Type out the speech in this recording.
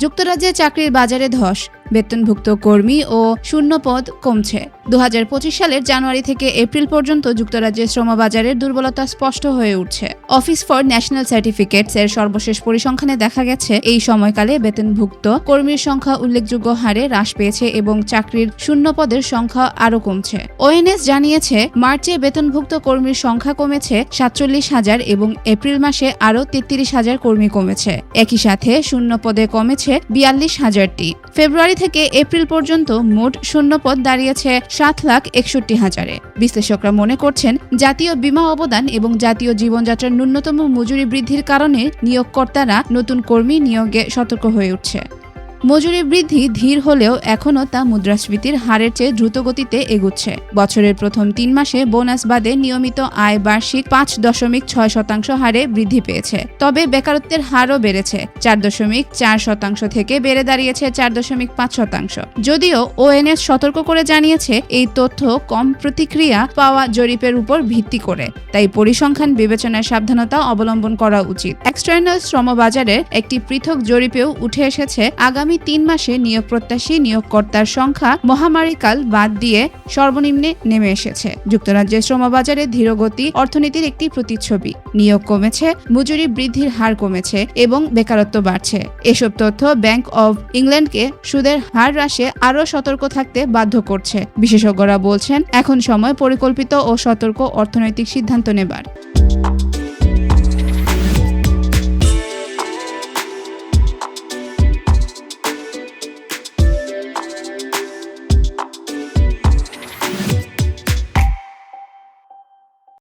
যুক্তরাজ্যে চাকরির বাজারে ধস। বেতনভুক্ত কর্মী ও শূন্য পদ কমছে। দু হাজার পঁচিশ সালের জানুয়ারি থেকে এপ্রিল পর্যন্ত যুক্তরাজ্যের শ্রমবাজারের দুর্বলতা স্পষ্ট হয়ে উঠছে। অফিস ফর ন্যাশনাল সার্টিফিকেটস এর সর্বশেষ পরিসংখ্যানে দেখা গেছে, এই সময়কালে বেতনভুক্ত কর্মীর সংখ্যা উল্লেখযোগ্য হারে হ্রাস পেয়েছে এবং চাকরির শূন্য পদের সংখ্যা আরও কমছে। ওএনএস জানিয়েছে, মার্চে বেতনভুক্ত কর্মীর সংখ্যা কমেছে সাতচল্লিশ হাজার এবং এপ্রিল মাসে আরও তেত্রিশ হাজার কর্মী কমেছে। একই সাথে শূন্য পদে কমেছে বিয়াল্লিশ হাজারটি। ফেব্রুয়ারি থেকে এপ্রিল পর্যন্ত মোট শূন্য পদ দাঁড়িয়েছে সাত লাখ একষট্টি হাজারে। বিশ্লেষকরা মনে করছেন, জাতীয় বিমা অবদান এবং জাতীয় জীবনযাত্রার ন্যূনতম মজুরি বৃদ্ধির কারণে নিয়োগকর্তারা নতুন কর্মী নিয়োগে সতর্ক হয়ে উঠছে। মজুরি বৃদ্ধি ধীর হলেও এখনও তা মুদ্রাস্ফীতির হারের চেয়ে দ্রুত গতিতে এগুচ্ছে। বছরের প্রথম তিন মাসে বোনাস বাদে নিয়মিত আয় বার্ষিক পাঁচ দশমিক ছয় শতাংশ হারে বৃদ্ধি পেয়েছে। তবে বেকারত্বের হারও বেড়েছে। চার দশমিক চার শতাংশ থেকে বেড়ে দাঁড়িয়েছে চার দশমিক পাঁচ শতাংশ। যদিও ওএনএস সতর্ক করে জানিয়েছে, এই তথ্য কম প্রতিক্রিয়া পাওয়া জরিপের উপর ভিত্তি করে। তাই পরিসংখ্যান বিবেচনায় সাবধানতা অবলম্বন করা উচিত। এক্সটার্নাল শ্রমবাজারের একটি পৃথক জরিপেও উঠে এসেছে আগামী তিন মাসে নিয়োগ প্রত্যাশী নিয়োগকর্তার সংখ্যা মহামারীকাল বাদ দিয়ে সর্বনিম্নে নেমে এসেছে। যুক্তরাজ্যের শ্রমবাজারে ধীরগতি অর্থনীতির একটি প্রতিচ্ছবি। নিয়োগ কমেছে, মজুরি বৃদ্ধির হার কমেছে এবং বেকারত্ব বাড়ছে। এসব তথ্য ব্যাংক অব ইংল্যান্ডকে সুদের হার হ্রাসে আরও সতর্ক থাকতে বাধ্য করছে। বিশেষজ্ঞরা বলছেন, এখন সময় পরিকল্পিত ও সতর্ক অর্থনৈতিক সিদ্ধান্ত নেবার।